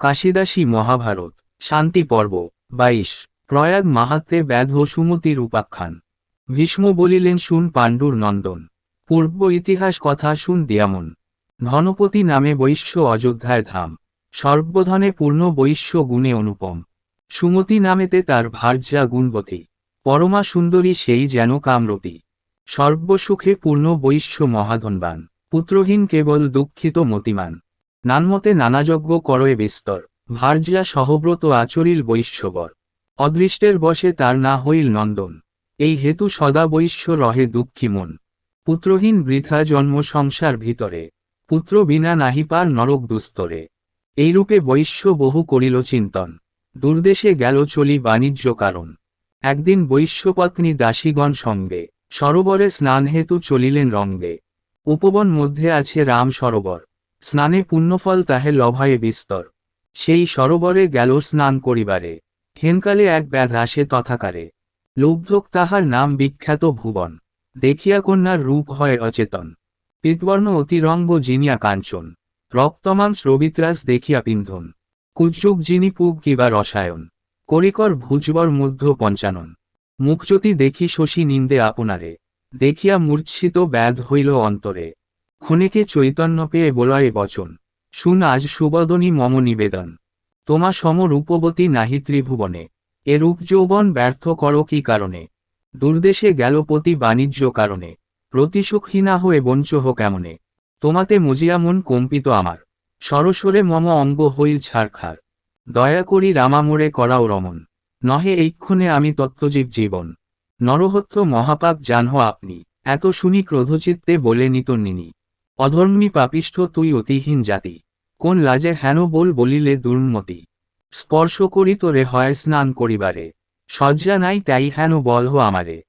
কাশিদাসী মহাভারত, শান্তি পর্ব, বাইশ, প্রয়াগ মাহাত্মে ব্যাধ সুমতির উপাখ্যান ভীষ্ম বলিলেন, শুন পাণ্ডুর নন্দন। পূর্ব ইতিহাস কথা শুন দিয়ামন। ধনপতি নামে বৈশ্য অযোধ্যায় ধাম। সর্বধনে পূর্ণ বৈশ্য গুণে অনুপম। সুমতি নামেতে তার ভার্যা গুণবতী। পরমা সুন্দরী সেই যেন কামরতী সর্বসুখে পূর্ণ বৈশ্য মহাধনবান। পুত্রহীন কেবল দুঃখিত মতিমান। নানমতে নানাযজ্ঞ করয়ে বিস্তর। ভার্যা সহব্রত আচরিল বৈশ্যবর। অদৃষ্টের বসে তার না হইল নন্দন। এই হেতু সদা বৈশ্য রহে দুঃখী মন। পুত্রহীন বৃথা জন্ম সংসার ভিতরে। পুত্র বিনা নাহি পার নরক দুস্তরে। এইরূপে বৈশ্য বহু করিল চিন্তন। দূরদেশে গেল চলি বাণিজ্য কারণ। একদিন বৈশ্যপত্নী দাসীগণ সঙ্গে। সরোবরে স্নান হেতু চলিলেন রঙ্গে। উপবন মধ্যে আছে রাম সরোবর। স্নানে পুণ্যফল তাহে লভায়ে বিস্তর। সেই সরোবরে গেল স্নান করিবারে। হেনকালে এক ব্যাধ আসে তথাকারে। লুব্ধক তাহার নাম বিখ্যাত ভুবন। দেখিয়া কন্যার রূপ হয় অচেতন। পিতবর্ণ অতিরঙ্গ জিনিয়া কাঞ্চন। রক্তমান রবিত্রাস দেখিয়া পিন্ধন। কুযুগ যিনি পুব কিবা রসায়ন। করিকর ভুজবর মধ্য পঞ্চানন। মুখজ্যোতি দেখি শশী নিন্দে আপনারে। দেখিয়া মূর্ছিত ব্যাধ হইল অন্তরে। ক্ষণেকে চৈতন্য পেয়ে বলয়ে বচন। শুন আজ সুবদনী মম নিবেদন। তোমা সম রূপবতী নাহি ত্রিভুবনে। এ রূপ যৌবন ব্যর্থ কর কি কারণে? দূরদেশে গেল পতি বাণিজ্য কারণে। প্রতিসুখহীনা হয়ে বঞ্চহ কেমনে? তোমাতে মজিয়া মন কম্পিত আমার। সরসরে মম অঙ্গ হইল ছাড়খার দয়া করি রামামোরে করাও রমন। নহে এইক্ষণে আমি তত্ত্বজীব জীবন। নরহত্য মহাপাপ জানহ আপনি। এত শুনি ক্রোধচিত্তে বলে নিতন্নিনী। অধর্মী পাপিষ্ঠ তুই অতিহীন জাতি। কোন লাজে হেন বল বলিলে দুর্মতি স্পর্শ করি তোরে হয় স্নান করিবারে। সজ্জা নাই তাই হেন বলহ আমারে।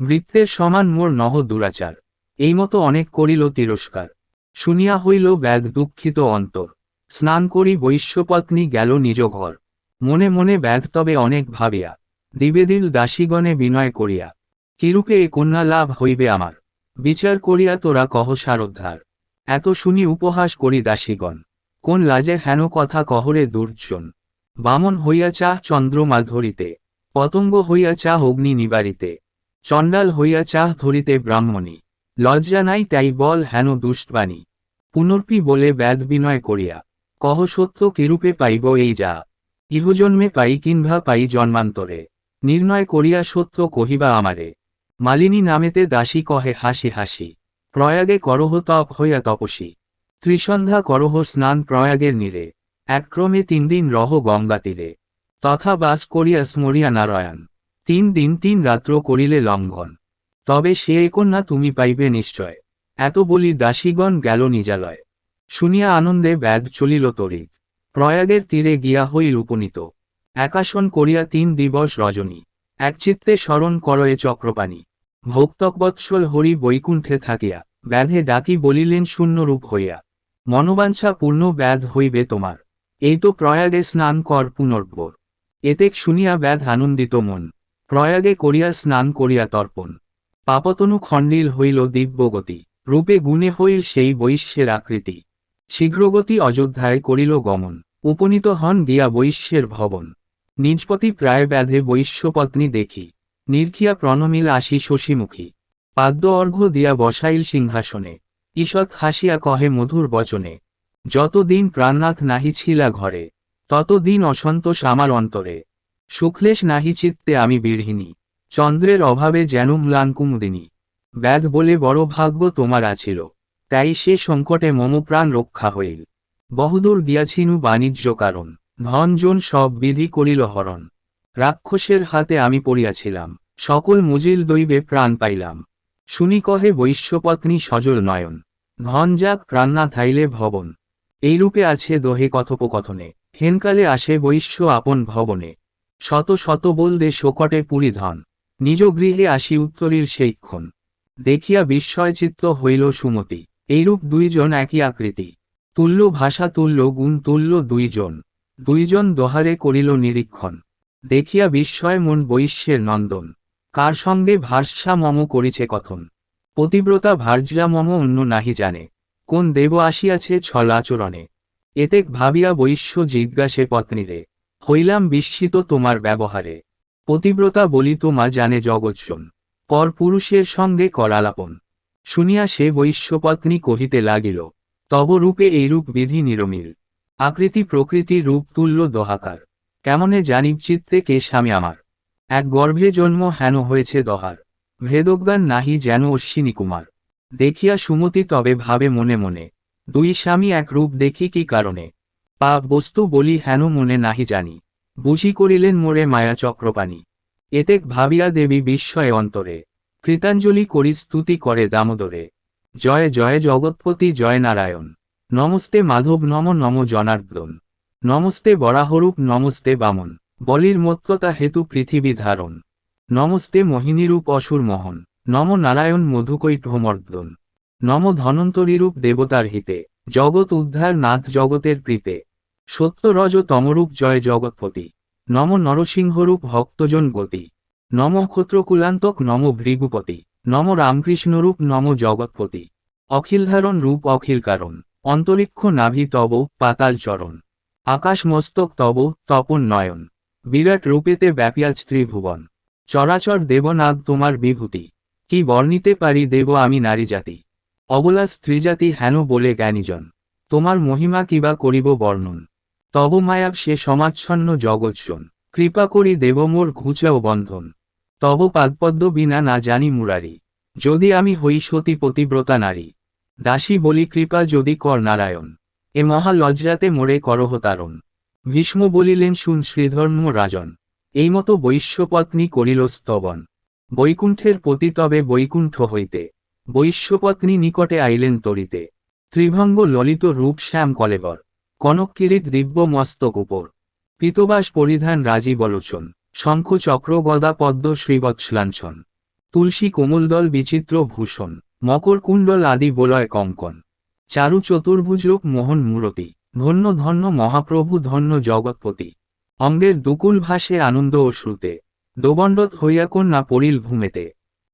বৃত্তের সমান মোর নহ দুরাচার। এই মতো অনেক করিল তিরস্কার। শুনিয়া হইল ব্যাগ দুঃখিত অন্তর। স্নান করি বৈশ্যপত্নী গেল নিজ ঘর। মনে মনে ব্যাগ তবে অনেক ভাবিয়া। দিবেদিল দাসীগণে বিনয় করিয়া। কিরূপে এ কন্যা লাভ হইবে আমার? বিচার করিয়া তোরা কহ সারোদ্ধার। এত শুনি উপহাস করি দাসীগণ। কোন লাজে হেন কথা কহরে দুর্জন। বামন হইয়া চাহ চন্দ্রমা ধরিতে পতঙ্গ হইয়া চাহ অগ্নি নিবারিতে চণ্ডাল হইয়া চাহ ধরিতে ব্রাহ্মণী। লজ্জা নাই তাই বল হেন দুষ্টবাণী। পুনর্পি বলে ব্যাদ বিনয় করিয়া, কহ সত্য কিরূপে পাইব এই যা। ইহজন্মে পাই কিংবা পাই জন্মান্তরে। নির্ণয় করিয়া সত্য কহিবা আমারে। মালিনী নামেতে দাসী কহে হাসি হাসি। প্রয়াগে করহ তপ হইয়া তপসী। ত্রিসন্ধ্যা করহ স্নান প্রয়াগের নীরে। একক্রমে তিন দিন রহ গঙ্গা তীরে। তথা বাস করিয়া স্মরিয়া নারায়ণ। তিন দিন তিন রাত্র করিলে লঙ্ঘন। তবে সে কন্যা তুমি পাইবে নিশ্চয়। এত বলি দাসীগণ গেল নিজালয়। শুনিয়া আনন্দে ব্যাগ চলিল তরিত প্রয়াগের তীরে গিয়া হইল উপনীত একাশন করিয়া তিন দিবস রজনী। একচিত্তে স্মরণ করয়ে চক্রপাণী। ভোক্তকবৎসল হরি বৈকুণ্ঠে থাকিয়া, ব্যাধে ডাকি বলিলেন শূন্যরূপ হইয়া, মনোবাঞ্ছা পূর্ণ ব্যাধ হইবে তোমার, এই তো প্রয়াগে স্নান কর পুনর্বর এতেক শুনিয়া ব্যাধ আনন্দিত মন, প্রয়াগে করিয়া স্নান করিয়া তর্পণ। পাপতনু খণ্ডিল হইল দিব্যগতি রূপে গুণে হইল সেই বৈশ্যের আকৃতি। শীঘ্রগতি অযোধ্যায় করিল গমন, উপনীত হন গিয়া বৈশ্যের ভবন। নিজপতি প্রায় ব্যাধে বৈশ্যপত্নী দেখি নির্খিয়া প্রণমিল আসি শশীমুখী। পাদ্য অর্ঘ্য দিয়া বসাইল সিংহাসনে। ঈষৎ হাসিয়া কহে মধুর বচনে, যতদিন প্রাণনাথ নাহি ছিলা ঘরে, ততদিন অসন্তোষ আমার অন্তরে। সুখলেশ নাহি চিত্তে আমি বিড়হিনী চন্দ্রের অভাবে যেন ম্লান কুমুদিনী। ব্যাধ বলে বড় ভাগ্য তোমার আছিল, তাই সে সংকটে মম প্রাণ রক্ষা হইল। বহুদূর গিয়াছিনু বাণিজ্য কারণ ধনজন সব বিধি করিল হরণ। রাক্ষসের হাতে আমি পড়িয়াছিলাম সকল মুজিল দৈবে প্রাণ পাইলাম। শুনি কহে বৈশ্যপত্নী সজল নয়ন, ধন যাক প্রাণনা থাইলে ভবন। এইরূপে আছে দোহে কথোপকথনে, হেনকালে আসে বৈশ্য আপন ভবনে। শত শত বলদে শোকটে পুরী ধন, নিজ গৃহে আসি উত্তরীর সেইক্ষণ। দেখিয়া বিস্ময়চিত্ত হইল সুমতি, এইরূপ দুইজন একই আকৃতি। তুল্য ভাষা তুল্য গুণ তুল্য দুইজন দুইজন দোহারে করিল নিরীক্ষণ। দেখিয়া বিস্ময় মন বৈশ্যের নন্দন। কার সঙ্গে ভার্যা মম করিছে কথন? পতিব্রতা ভার্যা মম অন্য নাহি জানে। কোন দেব আসিয়াছে ছলাচরণে? এতেক ভাবিয়া বৈশ্য জিজ্ঞাসে পত্নীরে, হইলাম বিস্মিত তোমার ব্যবহারে পতিব্রতা বলি তোমা জানে জগৎসন, পর পুরুষের সঙ্গে করালাপন। শুনিয়া সে বৈশ্যপত্নী কহিতে লাগিল, তব রূপে এইরূপ বিধি নিরমিল। আকৃতি প্রকৃতি রূপ তুল্য দহাকার। কেমনে জানিব চিত্তে কে স্বামী আমার? এক গর্ভে জন্ম হেন হয়েছে দহার। ভেদজ্ঞান নাহি যেন অশ্বিনী কুমার। দেখিয়া সুমতি তবে ভাবে মনে মনে, দুই স্বামী এক রূপ দেখি কি কারণে? পা বস্তু বলি হেন মনে নাহি জানি, বুঝি করিলেন মোরে মায়া চক্রপাণী। এতেক ভাবিয়া দেবী বিস্ময়ে অন্তরে, কৃতাঞ্জলি করি স্তুতি করে দামোদরে। জয় জয় জগৎপতি, জয় নারায়ণ। নমস্তে মাধব নম নম জনার্দন। নমস্তে বরাহরূপ, নমস্তে বামন। বলির মত্ততা হেতু পৃথিবী ধারণ। নমস্তে মোহিনীরূপ অসুর মোহন। নম নারায়ণ মধুকৈঠমর্দন নম ধনন্তরীরূপ দেবতার হিতে। জগৎ উদ্ধার নাথ জগতের প্রীতে। সত্য রজ তমরূপ জয় জগৎপতি। নম নরসিংহরূপ ভক্তজন গতি। নম ক্ষত্রকুলান্তক নম ভৃগুপতি। নম রামকৃষ্ণরূপ নম জগৎপতি। অখিলধারণ রূপ অখিল কারণ। অন্তরিক্ষ নাভি তব পাতাল চরণ। আকাশ মস্তক তব তপন নয়ন বিরাট রূপেতে ব্যাপিয়াল ত্রিভুবন। চরাচর দেবনাগ তোমার বিভূতি। কি বর্ণিতে পারি দেব আমি নারী জাতি। অবলা স্ত্রীজাতি হেন বলে জ্ঞানীজন। তোমার মহিমা কিবা করিব বর্ণন। তব মায়াব সে সমাচ্ছন্ন জগৎসন। কৃপা করি দেব মোর ঘুচাও বন্ধন। তব পাদপদ্ম বিনা না জানি মুরারি। যদি আমি হই সতী পতিব্রতা নারী। দাসী বলি কৃপা যদি কর নারায়ণ। এ মহা লজ্জাতে মোরে করহ তারণ। ভীষ্ম বলিলেন, শুন শ্রীধর্ম রাজন, এই মতো বৈশ্যপত্নী করিল স্তবন। বৈকুণ্ঠের পতি তবে বৈকুণ্ঠ হইতে। বৈশ্যপত্নী নিকটে আইলেন তরিতে। ত্রিভঙ্গ ললিত রূপ শ্যাম কলেবর। কনক কিরিট দিব্য মস্তক উপর। পিতবাস পরিধান রাজী বলোচন। শঙ্খ চক্র গদা পদ্ম শ্রীবৎসলাঞ্ছন তুলসী কোমলদল বিচিত্র ভূষণ। মকর কুণ্ডল আদি বলয় কঙ্কন। চারু চতুর্ভুজরূপ মোহন মূরতি। ধন্য ধন্য মহাপ্রভু ধন্য জগৎপতি। অঙ্গের দুকুল ভাসে আনন্দ ও শ্রুতে। দোবণ্ডত হইয়া কন্যা পড়িল ভূমেতে।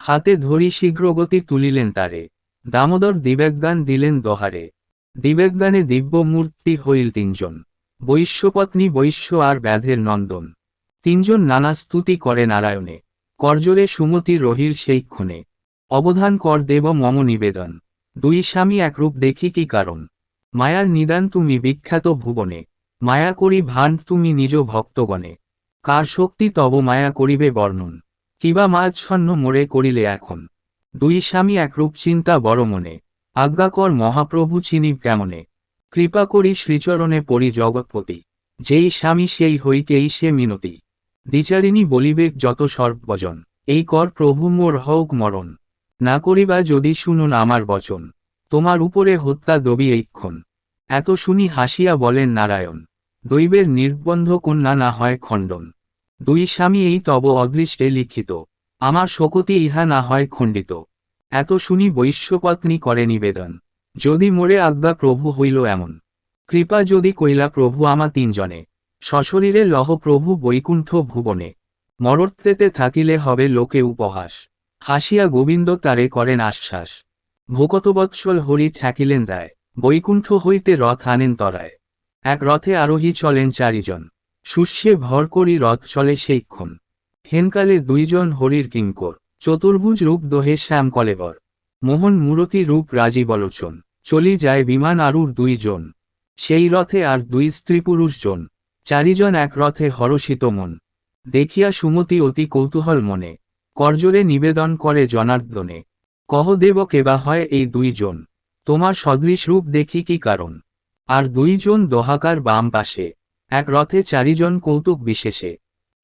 হাতে ধরি শীঘ্রগতি তুলিলেন তারে। দামোদর দিবেগদান দিলেন দহারে। দিবেগদানে দিব্য মূর্তি হইল তিনজন। বৈশ্যপত্নী বৈশ্য আর ব্যাধের নন্দন। তিনজন নানা স্তুতি করে নারায়ণে। করজোরে সুমতি রহির সেই ক্ষণে। অবধান কর দেব মম নিবেদন। দুই স্বামী একরূপ দেখি কি কারণ? মায়ার নিদান তুমি বিখ্যাত ভুবনে। মায়া করি ভান তুমি নিজ ভক্তগণে। কার শক্তি তব মায়া করিবে বর্ণন। কিবা মাছন্ন মোরে করিলে এখন। দুই স্বামী একরূপ চিন্তা বড় মনে। আজ্ঞাকর মহাপ্রভু চিনি কেমনে। কৃপা করি শ্রীচরণে পরি জগৎপতি। যেই স্বামী সেই হইকেই সে মিনতি। দ্বিচারিণী বলিবেক যত সর্বজন। এই কর প্রভু মোর হৌক মরণ। না করিবা যদি শুনুন আমার বচন। তোমার উপরে হত্যা দবি এইক্ষণ। এত শুনি হাসিয়া বলেন নারায়ণ, দৈবের নির্বন্ধ কন্যা না হয় খণ্ডন। দুই স্বামী এই তব অদৃষ্টে লিখিত, আমার শকতি ইহা না হয় খণ্ডিত। এত শুনি বৈশ্যপত্নী করে নিবেদন, যদি মোরে আজ্ঞা প্রভু হইল এমন। কৃপা যদি কইলা প্রভু আমা তিনজনে, সশরীরে লহ প্রভু বৈকুণ্ঠ ভুবনে। মরত্বেতে থাকিলে হবে লোকে উপহাস। হাসিয়া গোবিন্দ তারে করেন আশ্বাস। ভূকতবৎসল হরি ঠেকিলেন দেয়, বৈকুণ্ঠ হইতে রথ আনেন তরায়। এক রথে আরোহী চলেন চারিজন শুষ্যে ভর করি রথ চলে সেইক্ষণ হেনকালে দুইজন হরির কিঙ্কর, চতুর্ভুজ রূপ দোহে শ্যাম কলেবর। মোহন মূরতি রূপ রাজী বলোচন, চলি যায় বিমান আরুর দুইজন। সেই রথে আর দুই স্ত্রী পুরুষ জন চারিজন এক রথে হরষিত মন। দেখিয়া সুমতি অতি কৌতূহল মনে করজোরে নিবেদন করে জনার্দনে। কহ দেব কেবা হয় এই দুইজন। তোমার সদৃশ রূপ দেখি কি কারণ? আর দুইজন দোহাকার বাম পাশে। এক রথে চারিজন কৌতুক বিশেষে।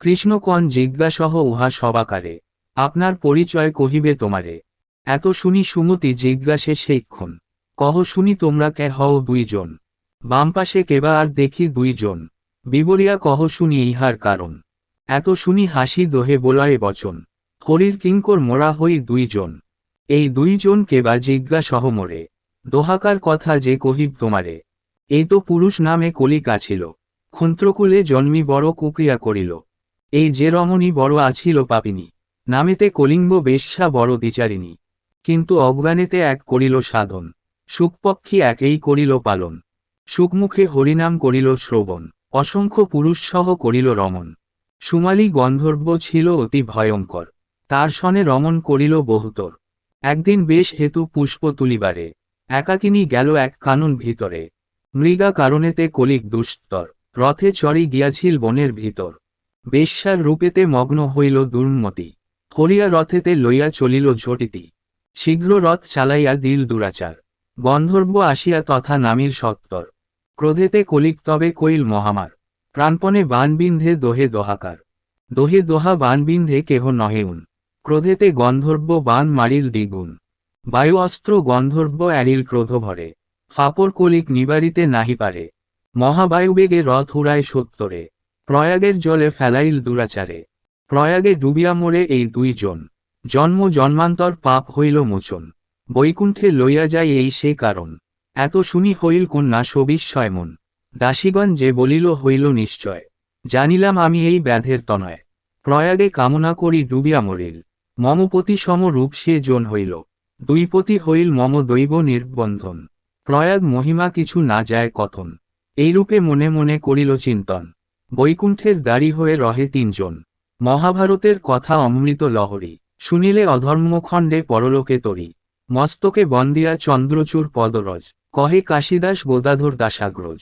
কৃষ্ণকণ জিজ্ঞাসহ উহা সবাকারে। আপনার পরিচয় কহিবে তোমারে। এত শুনি সুমতি জিজ্ঞাসে সেইক্ষণ। কহ শুনি তোমরা কে হও দুইজন। বাম পাশে কেবা আর দেখি দুইজন। বিবরিয়া কহ শুনি ইহার কারণ। এত শুনি হাসি দোহে বোলয়ে বচন। হরির কিঙ্কর মোরা হই দুইজন। এই দুইজন কেবা জিজ্ঞাসহ মোরে। দোহাকার কথা যে কহিব তোমারে। এই তো পুরুষ নামে কলিকা ছিল। ক্ষন্ত্রকুলে জন্মি বড় কুক্রিয়া করিল। এই যে রমণী বড় আছিল পাপিনী। নামেতে কলিঙ্গ বেশ্যা বড় দ্বিচারিণী কিন্তু অজ্ঞানেতে এক করিল সাধন। সুখপক্ষী একেই করিল পালন। সুখমুখে হরিনাম করিল শ্রবণ। অসংখ্য পুরুষসহ করিল রমণ। সুমালি গন্ধর্ব ছিল অতি ভয়ঙ্কর। তার সনে রমণ করিল বহুতর। একদিন বেশ হেতু পুষ্প তুলিবারে। একাকিনী গেল এক কানন ভিতরে। মৃগা কারণেতে কলিক দুস্তর রথে চড়ি গিয়াছিল বনের ভিতর। বেশ্যার রূপেতে মগ্ন হইল দুর্মতি, হরিয়া রথেতে লইয়া চলিল ঝটিতি। শীঘ্র রথ চালাইয়া দিল দুরাচার, গন্ধর্ব আসিয়া তথা নামির সত্তর। ক্রোধেতে কলিক তবে কইল মহামার, প্রাণপণে বানবিন্ধে দোহে দোহাকার। দোহে দোহা বানবিন্ধে কেহ নহে উন। ক্রোধেতে গন্ধর্ব বান মারিল দ্বিগুণ। বায়ু অস্ত্র গন্ধর্ব অ্যারিল ক্রোধ ভরে ফাপর কলিক নিবারিতে নাহি পারে। মহাবায়ুবেগে রথ উড়ায় সত্তরে। প্রয়াগের জলে ফেলাইল দুরাচারে। প্রয়াগে ডুবিয়া মরে এই দুইজন। জন্ম জন্মান্তর পাপ হইল মোচন। বৈকুণ্ঠে লইয়া যায় এই সে কারণ। এত শুনি হইল কন্যা সবিস্ময় মন। দাসীগণ যে বলিল হইল নিশ্চয়। জানিলাম আমি এই ব্যাধের তনয়। প্রয়াগে কামনা করি ডুবিয়া মরিল। মমপতি সম রূপ সে জন হইল। দুইপতি হইল মম দৈব নির্বন্ধন। প্রয়াগ মহিমা কিছু না যায় কথন। এইরূপে মনে মনে করিল চিন্তন। বৈকুণ্ঠের দাড়ি হয়ে রহে তিনজন। মহাভারতের কথা অমৃত লহরী। শুনিলে অধর্মখণ্ডে পরলোকে তরি। মস্তকে বন্দিয়া চন্দ্রচূড় পদরজ। কহে কাশিদাস গোদাধর দাসাগ্রজ।